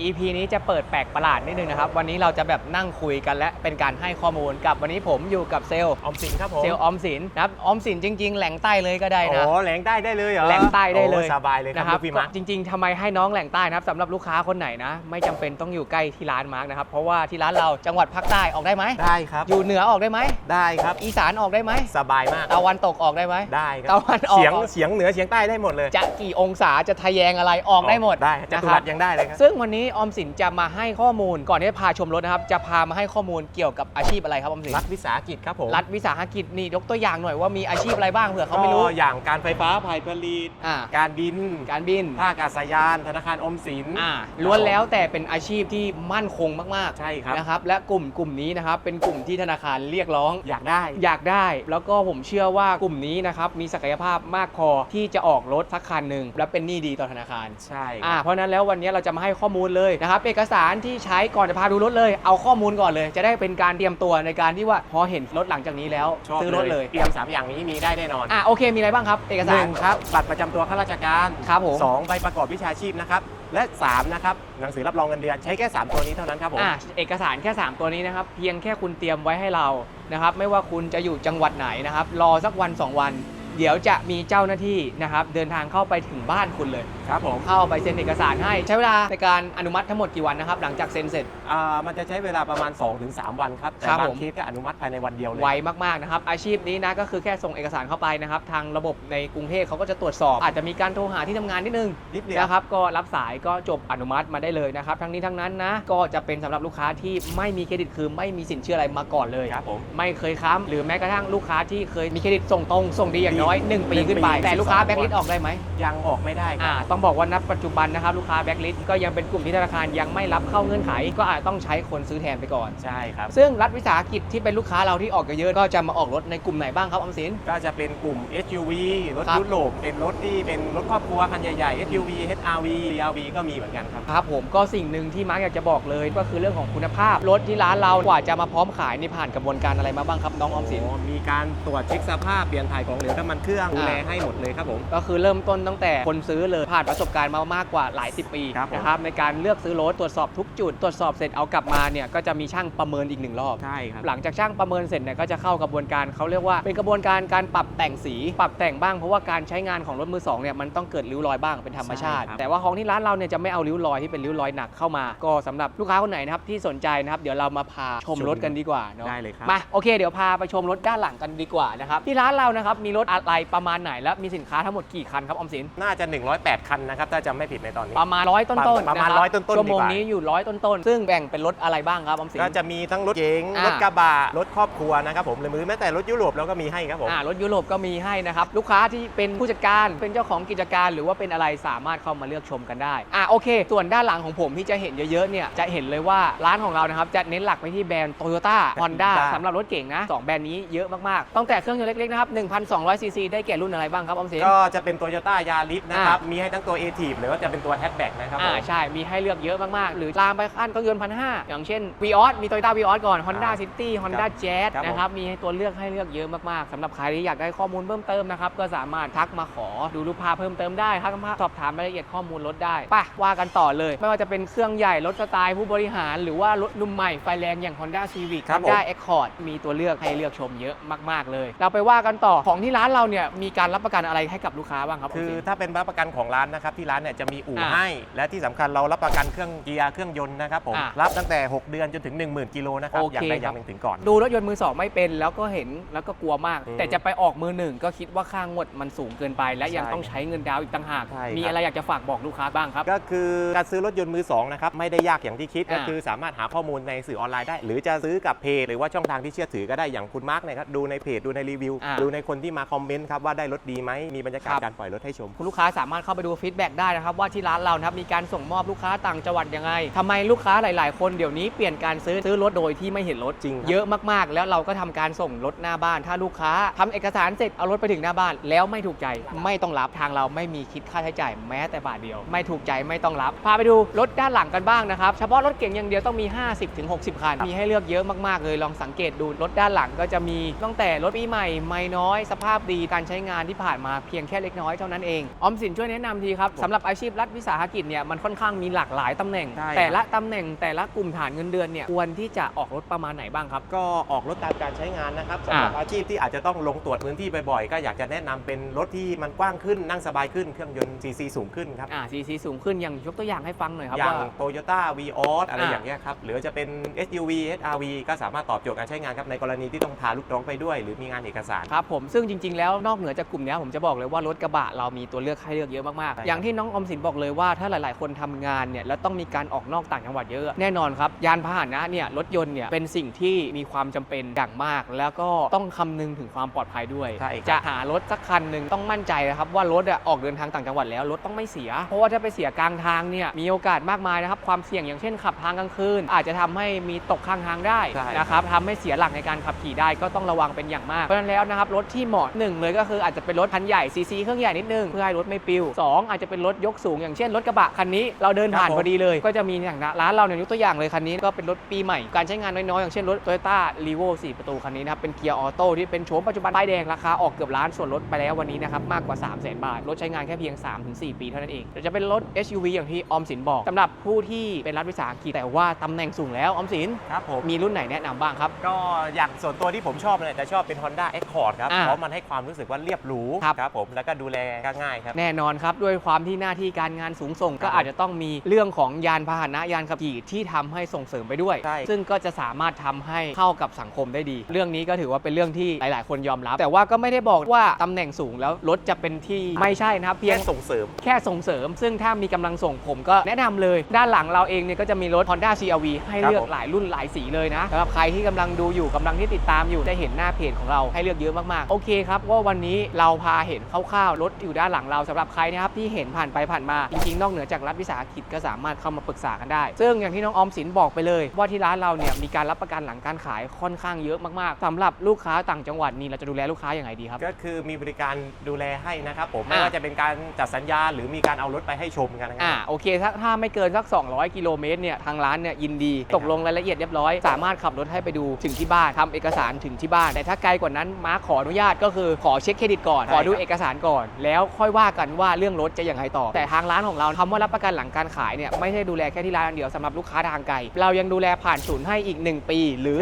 EP นี้จะเปิดแปลกประหลาดนิดนึงนะครับ วันนี้เราจะแบบนั่งคุยกันและเป็นการให้ข้อมูลกับวันนี้ผมอยู่กับเซลล์ออมสินครับผมเซลล์ออมสินนะครับออมสินจริง ๆ แหล่งใต้เลยก็ได้โอ้นะแหลงใต้ได้เลยเหรอแหล่งใต้ได้เลยโอ้สบายเลยคนะรับครับลูกพี่มาร์คจริง ๆทำไมให้น้องแหล่งใต้นะครับสำหรับลูกค้าคนไหนนะ ไม่จำเป็นต้องอยู่ใกล้ที่ร้านมาร์กนะครับเพราะว่าที่ร้านเราจังหวัดภาคใต้ออกได้ไหมได้ครับอยู่เหนือออกได้ไหมได้ครับ อีสานออกได้ไหมสบายมากตะวันตกออกได้ไหมได้ครัตะวันออกเสียงเสียงเหนือเสียงใต้ได้หมดเลย จะกี่องศาจะทะแยงอะไรออกได้หมดได้จะนะตุครัรับสยังได้เลยครับซึ่งวันนี้ออมสินจะมาให้ข้อมูล ก่อนที่จะพาชมรถนะครับ จะพามาให้ข้อมูลเกี่ยวกับอาชีพอะไรครับออมสินรัฐวิสาหกิจครับผมรัฐวิสาหกิจนี่ยกตัวอย่างหน่อยว่ามีอาชีพอะไรบ้างเผื่อเขาไม่รู้ ก็อย่างการไฟฟ้าภายผลิตอ่า การบินการบินท่าอากาศยาน ธนาคารออมสินอ่าล้วนแล้วแต่เป็นอาชีพที่มั่นคงมากใช่ครับ ๆนะครับ และกลุ่มกลุ่มนี้นะครับเป็นกลุ่มที่ธนาคารเรียกร้อง อยากได้ อยากได้แล้วก็ผมเชื่อว่ากลุ่มนี้นะครับมีศักยภาพมากพอที่จะออกรถสักคันหนึ่งและเป็นหนี้ดีต่อธนาคารใช่อ่าเพราะฉะนั้นแล้ววันนี้เราจะมาให้ข้อมูลเลยนะครับเอกสารที่ใช้ก่อนจะพาดูรถเลย เอาข้อมูลก่อนเลย จะได้เป็นการเตรียมตัวในการที่ว่าพอเห็นรถหลังจากนี้แล้วชอบซื้อรถเลยเตรียมสามอย่างนี้มีได้แน่นอนอ่าโอเคมีอะไรบ้างครับ เอกหสารนึ่งครับบัตรประจำตัวข้าราชการครับผมสองใบประกอบวิชาชีพนะครับและสามนะครับหนังสือรับรองเงินเดือนใช้แค่สามตัวนี้เท่านั้นครับผม อ่าเอกสารแค่ 3 ตัวนี้นะครับ เพียงแค่คุณเตรียมไว้ให้เรานะครับ ไม่ว่าคุณจะอยู่จังหวัดไหนนะครับ รอสักวัน 2 วัน เดี๋ยวจะมีเจ้าหน้าที่นะครับเดินทางเข้าไปถึงบ้านคุณเลย ครับผมเข้าไปเซ็นเอกสารให้ใช้เวลาในการอนุมัติทั้งหมดกี่วันนะครับหลังจากเซ็นเสร็จ อ่ามันจะใช้เวลาประมาณ 2-3 วันครับ แต่ครับบาผงมเคสก็อนุมัติภายในวันเดียวเลยไวมากๆนะครับอาชีพนี้นะก็คือแค่ส่งเอกสารเข้าไปนะครับทางระบบในกรุงเทพเขาก็จะตรวจสอบ อาจจะมีการโทรหาที่ทำงานนิดนึง นิดเดียว นะครับก็รับสายก็จบอนุมัติมาได้เลยนะครับ ทั้งนี้ทั้งนั้นนะ ก็จะเป็นสำหรับลูกค้าที่ไม่มีเครดิตคือไม่มีสินเชื่ออะไรมาก่อนเลย ครับผม ไม่เคยค้ำหรือแม้กระทั่งลูกค้าที่เคยมีเครดิตส่งตรงส่งดีอย่างน้อย 1 ปีหนึ่งขึ้นไปปีแต่ลูกค้า12แบ็กลิสออกได้ไหมยังออกไม่ได้คอ่ารับต้องบอกว่าณปัจจุบันนะครับลูกค้าแบ็กลิสก็ยังเป็นกลุ่มที่ธนาคารยังไม่รับเข้าเงื่อนไข ก็อาจต้องใช้คนซื้อแทนไปก่อน ใช่ครับ ซึ่งรัฐวิสาหกิจที่เป็นลูกค้าเราที่ออกเยอะๆก็จะมาออกรถในกลุ่มไหนบ้างครับออมสิน ก็จะเป็นกลุ่ม SUV รถครับ ยุโรปเป็นรถที่เป็นรถครอบครัวคันใหญ่ๆ SUV HRV CRV ก็มีเหมือนกันครับ ครับผมก็สิ่งหนึ่งที่มาร์กอยากจะบอกเลย ก็คือเรื่องของคุณภาพ รถที่ร้านเรากว่าจะมาพร้อมขายนี่ผ่านกระบวนการอะไรมาบ้างครับน้องออมสินโอ้มีการตรวจเช็คสภาพเปลี่ยนถ่ายของเหลวน้ำมันเครื่องดูแลให้หมดเลยครับผม ก็คือเริ่มต้นตั้งแต่คนซื้อเลยผ่านประสบการณ์มามากกว่าหลายสิบปีครับผม นะครับในการเลือกซื้อรถตรวจสอบทุกจุด ตรวจสอบเสร็จเอากลับมาเนี่ยก็จะมีช่างประเมินอีกหนึ่งรอบ ใช่ครับ หลังจากช่างประเมินเสร็จเนี่ยก็จะเข้ากระบวนการเขาเรียกว่าเป็นกระบวนการการปรับแต่งสี ปรับแต่งบ้างเพราะว่าการใช้งานของรถมือสองเนี่ยมันต้องเกิดริ้วรอยบ้างเป็นธรรมชาติ ใช่ครับ แต่ว่าของที่ร้านเราเนี่ยจะไม่เอาริ้วรอยที่เป็นริ้วรอยหนักเข้ามา ก็สำหรับลูกค้าคนไหนนะครับที่สนใจนะครับเดี๋ยวเรามาพาชมรถกันดีกว่าเนาะได้เลยครับ มาโอเคเดี๋ยวพาไปชมรถด้านหลังกันดีกว่านะครับที่ร้านเรานะครับมีรถอะไรประมาณไหนและมีสินค้าทั้งหมดกี่คันครับออมสิน น่าจะ 108 คันนะครับ ถ้าจำไม่ผิดในตอนนี้ ประมาณร้อยต้นๆประมาณคบร้อยต้นๆชั่วโมงดีกว่านี้อยู่ร้อยต้นๆซึ่งแบ่งเป็นรถอะไรบ้างครับออมสิน ก็จะมีทั้งรถเก๋งอ่ารถกระบะรถครอบครัวนะครับผมหรือแม้แต่รถยุโรปเราก็มีให้ครับผม อ่ารถยุโรปก็มีให้นะครับ ลูกค้าที่เป็นผู้จัดการเป็นเจ้าของกิจการ หรือว่าเป็นอะไรสามารถเข้ามาเลือกชมกันได้อ่าโอเค ส่วนด้านหลังของผมที่จะเห็นเยอะๆเนี่ยจะเห็นเลยว่าร้านของเรานะครับจะเน้นหลักไปที่แบรนด์โตโยต้าฮอนด้า Honda สำหรับรถเก่งนะสองแบรนด์นี้เยอะมากๆตั้งแต่เครื่องยนต์เล็กๆนะครับ1,200ซีซีได้แก่รุ่นอะไรบ้างครับออมสินก็จะเป็น t o y ยต้ายาริสนะครับ มีให้ทั้งตัว a t i v หรือว่าจะเป็นตัว Hatchback นะครับผอ่ามใช่ มีให้เลือกเยอะมาก ๆ หรือตามไปขั้นเครื่องยนต์พันห้าอย่างเช่น v ีออสมี Toyota v ีออสก่อน Honda ครับ City Honda Jazz ครับผมนะครับ มีให้ตัวเลือกให้เลือกเยอะมาก ๆสำหรับใครที่อยากได้ข้อมูลเพิ่มเติมนะครับก็สามารถทักมาขอดูรูปภาพเพิ่มเติมได้ทักมาสอบถามรายละเอียดข้อมูลรถได้ไป่ะว่ากันต่อเลย ไม่ว่าจะเป็นเครื่องใหญ่รถสไตล์ผู้บริหาร หรือว่ารถรุ่นใหม่ไฟแรงอย่าง Honda Civic ครับผม Honda Accord มีตัวเลือกให้เลือกชมเยอะมาก ๆ เลย เราไปว่ากันต่อของที่ร้านเราเนี่ยมีการรับประกันอะไรให้กับลูกค้าบ้างครับคือผมสิถ้าเป็นรับประกันของร้านนะครับที่ร้านเนี่ยจะมีอู่อ่าให้ และที่สำคัญเรารับประกันเครื่องเกียร์เครื่องยนต์นะครับผมอ่ารับตั้งแต่ 6 เดือนจนถึง 10,000กิโลนะครับโอเคอย่างใดอครัย่าบงหนึ่งถึงก่อน ดูรถยนต์มือสองไม่เป็นแล้วก็เห็นแล้วก็กลัวมากอืมแต่จะไปออกมือหนึ่งก็คิดว่าค่างวดมันสูงเกินไป และยังใช่ต้องใช้เงินดาวน์อีกต่างหากใช่ครับมีอะไรอยากจะฝากบอกลูกค้าบ้างครับก็คือการซื้อรถยนต์มือสองนะครับไม่ได้ยากอย่างที่คิดอ่าก็คือสามารถหาข้อมูลในสื่อออนไลน์ได้ หรือจะซื้อกับเพจหรือว่าช่องทางที่เชื่อถือก็ได้อย่างคุณมาร์กเนี่ยครับดูในเพจดูในรีวิวอ่าดูในคนที่มาคอมเมนต์ครับว่าได้รถดีไหมมีบรรยากาศครับ การปล่อยรถให้ชม คุณลูกค้าสามารถเข้าไปดูฟีดแบ็กได้นะครับ ว่าที่ร้านเรานะครับมีการส่งมอบลูกค้าต่างจังหวัดยังไงทำไมลูกค้าหลาย ๆ คนเดี๋ยวนี้เปลี่ยนการซื้อซื้อรถโดยที่ไม่เห็นรถจริงครับ เยอะมากๆ แล้วเราก็ทำการส่งรถหน้าบ้าน ถ้าลูกค้าทำเอกสารเสร็จเอารถไปถึงหน้าบ้าน แล้วไม่ถูกใจไม่ต้องรับทางเราไม่มีคิดค่าใช้จ่ายแม้แต่บาทเดียว ไม่ถูกใจไม่ต้องรับ พาไปดูรถด้านหลังกันบ้างนะครับเฉพาะรถเก่งอย่างเดียวต้องมี 50-60 คัน มีให้เลือกเยอะมากๆเลยลองสังเกตดูรถด้านหลังก็จะมีตั้งแต่รถปีใหม่ไม่น้อยสภาพดีการใช้งานที่ผ่านมาเพียงแค่เล็กน้อยเท่านั้นเอง ออมสินช่วยแนะนำทีครับสำหรับอาชีพรัฐวิสาหกิจเนี่ยมันค่อนข้างมีหลากหลายตำแหน่งใช่ครับแต่ละตำแหน่งแต่ละกลุ่มฐานเงินเดือนเนี่ยควรที่จะออกรถประมาณไหนบ้างครับ ก็ออกรถตามการใช้งานนะครับสำหรับอ่าอาชีพที่อาจจะต้องลงตรวจพื้นที่บ่อยๆก็อยากจะแนะนำเป็นรถที่มันกว้างขึ้นนั่งสบายขึ้นเครื่องยนต์ CC สูงขึ้นครับอ่าซีซีสูงขึ้นอย่างยกตัวอย่างให้ฟังหน่อยครับอย่างว่า Toyota v ีออสอะไรอ่าอย่างเงี้ยครับหรือจะเป็น SUV SRV ก็สามารถตอบโจทย์การใช้งานครับในกรณีที่ต้องพาลูกน้องไปด้วย หรือมีงานเอกสารครับผมซึ่งจริง ๆแล้วนอกเหนือจากกลุ่มเนี้ยผมจะบอกเลยว่ารถกระบะเรามีตัวเลือกให้เลือกเยอะมากใช่ครับๆอย่างที่น้องออมสินบอกเลยว่าถ้าหลาย ๆ คนทำงานเนี่ยแล้วต้องมีการออกนอกต่างจังหวัดเยอะแน่นอนครับยานพาหนะเนี่ยรถยนต์เนี่ยเป็นสิ่งที่มีความจำเป็นอย่างมาก แล้วก็ต้องคำนึงถึงความปลอดภัยด้วยใช่ครับจะหารถสักคันหนึ่งต้องมั่นใจนะครับว่ารถอะออกเดินทางต่างจังหวัดแล้วรถต้องไม่เสีย เพราะว่าถ้าไปเสียกลางทางเนี่ยมีโอกาสมากมายนะครับความเสี่ยงอย่างเช่นขับทางกลางคืนอาจจะทำให้มีตกข้างทางได้ใช่นะครับทำให้เสียหลักในการขับขี่ได้ก็ต้องระวังเป็นอย่างมากเพราะฉะนั้นแล้วนะครับรถที่เหมาะหนึ่งเลยก็คืออาจจะเป็นรถคันใหญ่ซีซีเครื่องใหญ่นิดนึงเพื่อให้รถไม่ปิวสองอาจจะเป็นรถยกสูงอย่างเช่นรถกระบะคันนี้เราเดินผ่านครับผมพอดีเลย ก็จะมีอย่างร้านเราเนี่ยยกตัวอย่างเลยคันนี้ก็เป็นรถปีใหม่การใช้งานน้อยๆอย่างเช่นรถ Toyota r e v o 4 ประตูคันนี้นะครับเป็นเกียร์ออโต้ที่เป็นโฉมปัจจุบันป้ายแดงราคาออกเกือบล้านส่วนลดไปแล้ววันนี้นะครับมากกว่า 3 0 0 0 0 0บาท รถใช้งานแค่เพียง 3-4 ปีเท่านั้นเองเดี๋ยวจะเป็นรถ SUV อย่างที่ออมสินบอกสำหรับผู้ที่เป็นรัฐวิสาหกิจแต่ว่าตำแหน่งสูงแล้วออมสินครับผมมีรุ่นไหนแนะนำบ้างครับก็อย่างส่วนตัวที่ผมชอบเนี่ยจะชอบเป็น Honda Accord ครับอ่าเพราะมันให้ความรู้สึกว่าเรียบหรูครับ ครับผมแล้วก็ดูแลก็ง่ายครับ แน่นอนครับด้วยความที่หน้าที่การงานสูงส่ง ก็อาจจะต้องมีเรื่องของยานพาหนะยานขับขี่ที่ทำให้ส่งเสริมไปด้วย ใช่ ซึ่งก็จะสามารถทำให้เข้ากับสังคมได้ดี เรื่องนี้ก็ถือว่าเป็นเรื่องที่หลาย ๆ คนยอมรับ แต่ว่าก็ไม่ได้บอกว่าตำแหน่งสูงแล้วรถจะเป็นที่ไม่ใช่นะครับเพียแค่ง ส่งเสริม แค่ส่งเสริม ซึ่งถ้ามีกำลังส่งผมก็แนะนำเลย ด้านหลังเราเองเนี่ยก็จะมีรถ Honda CRV ให้เลือคกรับผม หลายรุ่นหลายสีเลยนะสำหรับใครที่กำลังดูอยู่กำลังที่ติดตามอยู่ได้เห็นหน้าเพจของเราให้เลือกเยอะมากๆ โอเคครับว่าวันนี้เราพาเห็นคร่าวๆรถอยู่ด้านหลังเราสำหรับใครนะครับที่เห็นผ่านไปผ่านมา จริงๆ นอกเหนือจากรัฐวิสาหกิจก็สามารถเข้ามาปรึกษากันได้ ซึ่งอย่างที่น้องออมสินบอกไปเลย ว่าที่ร้านเราเนี่ยมีการรับประกันหลังการขายค่อนข้างเยอะมากๆสำหรับลูกค้าต่างจังหวัดนี่เราจะดูแลลูกค้าอย่างไรดีครับ ก็คือมีบริการดูแลให้นะครับผมไม่อ่าว่าจะเป็นการจัดสัญญาหรือมีการเอารถไปให้ชมกันนะคอ่ารับโอเคถ้าถ้าไม่เกินสัก 200 กิโลเมตรเนี่ยทางร้านเนี่ยยินดีตกลงรายละเอียดเรียบร้อย สามารถขับรถให้ไปดูถึงที่บ้านทำเอกสารถึงที่บ้านแต่ถ้าไกลกว่านั้นมาขออนุญาตก็คือขอเช็คเครดิตก่อนใช่ขอดูครับเอกสารก่อน แล้วค่อยว่ากันว่าเรื่องรถจะอย่างไรต่อ แต่ทางร้านของเราคำว่ารับประกันหลังการขายเนี่ยไม่ใช่ดูแลแค่ที่ร้านอย่างเดียวสำหรับลูกค้าทางไกล เรายังดูแลผ่านศูนย์ให้อีก 1 ปี หรือ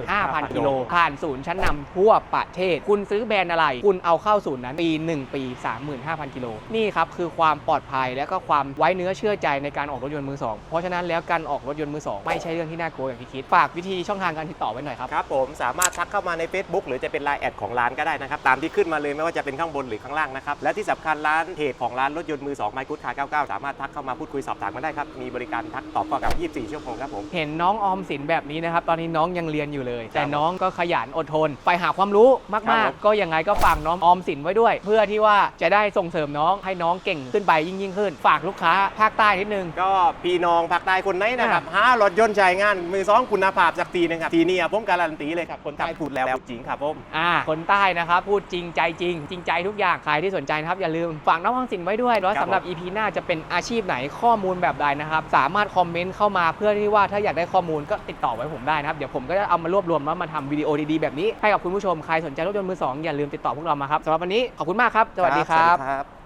35,000กิโลผ่านศูนย์ชั้นนำทั่วประเทศ คุณซื้อแบรนด์อะไร คุณเอาเข้าศูนย์นั้นปี 1 ปี 35,000กิโลนี่ครับคือความปลอดภัยและก็ความไว้เนื้อเชื่อใจในการออกรถยนต์มือสองเพราะฉะนั้นแล้วการออกรถยนต์มือสองไม่ใช่เรื่องที่น่ากลัวอย่างที่คิดฝากวิธีช่องทางการติดต่อไว้หน่อยครับครับผมสามารถทักเข้ามาใน Facebook หรือจะเป็น Line แอดของร้านก็ได้นะครับตามที่ขึ้นมาเลยไม่ว่าจะเป็นข้างบนหรือข้างล่างนะครับ และที่สำคัญร้านเพจของร้านรถยนต์มือ2 m y g o o d Car 99 สามารถทักเข้ามาพูดคุยสอบถามกันได้ครับ มีบริการทักตอบข้อกับ 24 ชั่วโมงครับผมเห็นน้องออมสินแบบนี้นะครับตอนนี้น้องยังเรียนอยู่เลย แต่ผมน้องก็ขยันอดทนไปหาความรู้ครัมากบผมๆก็ยังไงก็ฝากน้องออมสินไว้ด้วย เพื่อที่ว่าจะได้ส่งเสริมน้องให้น้องเก่งขึ้นไปยิ่งยิ่งๆขึ้น ฝากลูกค้าภาคใต้นิดนึงก็พี่น้องภาคใต้คนไหนนะครับหารถยนต์ใช้งานมือสองคุณภาพจากทีหนึงครับทีนี้ผมการันตีเลยครับคนไทยพูดแล้วพูดจริงครับผมอ่าคนใต้นะครับพูดจริงใจจริง จริงใจทุกอย่างใครที่สนใจนะครับอย่าลืมฝากน้องวังสินไว้ด้วยแล้วครับสำหรับ EP หน้าจะเป็นอาชีพไหนข้อมูลแบบใดนะครับ สามารถคอมเมนต์เข้ามาเพื่อที่ว่าถ้าอยากได้ข้อมูลก็ติดต่อไว้ผมได้นะครับ เดี๋ยวผมก็จะเอามารวบรวมแล้วมาทำวิดีโอดีๆแบบนี้ให้กับคุณผู้ชมใครสนใจรถยนต์มือสองอย่าลืมติดต่อพวกเรามาครับสำหรับวันนี้ขอบคุณมากครับสวัสดีครับสวัสดีครับ